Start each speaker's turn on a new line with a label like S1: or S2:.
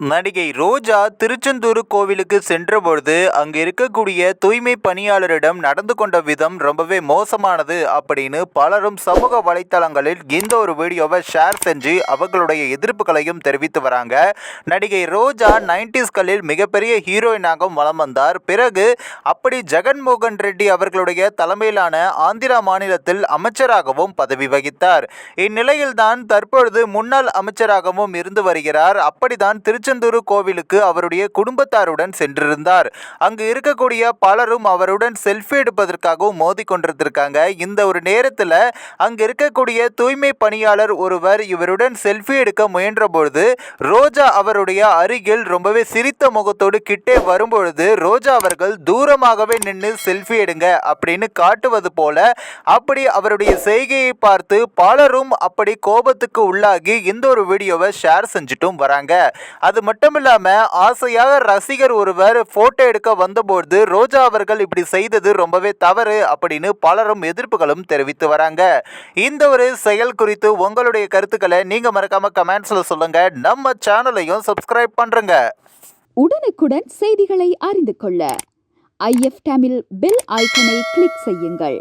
S1: நடிகை ரோஜா திருச்செந்தூர் கோவிலுக்கு சென்றபொழுது அங்கு இருக்கக்கூடிய தூய்மை பணியாளரிடம் நடந்து கொண்ட விதம் ரொம்பவே மோசமானது அப்படின்னு பலரும் சமூக வலைத்தளங்களில் இந்த ஒரு வீடியோவை ஷேர் செஞ்சு அவர்களுடைய எதிர்ப்புகளையும் தெரிவித்து வராங்க. நடிகை ரோஜா நைன்டிஸ்களில் மிகப்பெரிய ஹீரோயினாகவும் வலம் வந்தார். பிறகு அப்படி ஜெகன்மோகன் ரெட்டி அவர்களுடைய தலைமையிலான ஆந்திரா மாநிலத்தில் அமைச்சராகவும் பதவி வகித்தார். இந்நிலையில்தான் தற்பொழுது முன்னாள் அமைச்சராகவும் இருந்து வருகிறார். அப்படிதான் திருச்செந்தூர் கோவிலுக்கு அவருடைய குடும்பத்தாருடன் சென்றிருந்தார். அங்கு இருக்கக்கூடிய பலரும் அவருடன் செல்ஃபி எடுப்பதற்காகவும் மோதி கொண்டிருந்திருக்காங்க. இந்த ஒரு நேரத்தில் அங்கு இருக்கக்கூடிய தூய்மை பணியாளர் ஒருவர் இவருடன் செல்ஃபி எடுக்க முயன்றபொழுது ரோஜா அவருடைய அருகில் ரொம்பவே சிரித்த முகத்தோடு கிட்டே வரும்பொழுது ரோஜா அவர்கள் தூரமாகவே நின்று செல்ஃபி எடுங்க அப்படின்னு காட்டுவது போல அப்படி அவருடைய செய்கையை பார்த்து பலரும் அப்படி கோபத்துக்கு உள்ளாகி இந்த ஒரு வீடியோவை ஷேர் செஞ்சுட்டும் வராங்க. அது மட்டும் இல்லாம ஆசையாக ரசிகர் ஒருவர் போட்டோ எடுக்க வந்தபோது ரோஜா அவர்கள் இப்படி செய்தது ரொம்பவே தவறு அப்படின்னு பலரும் எதிர்ப்புகளும் தெரிவித்து வராங்க. இந்த ஒரு செயல் குறித்து உங்களுடைய கருத்துக்களை நீங்க மறக்காம கமெண்ட்ஸ்ல சொல்லுங்க. நம்ம சேனலையும் சப்ஸ்கிரைப் பண்றங்க.
S2: உடனுக்குடன் செய்திகளை அறிந்து கொள்ள ஐஎஃப் தமிழ் பெல் ஐக்கனை கிளிக் செய்யுங்கள்.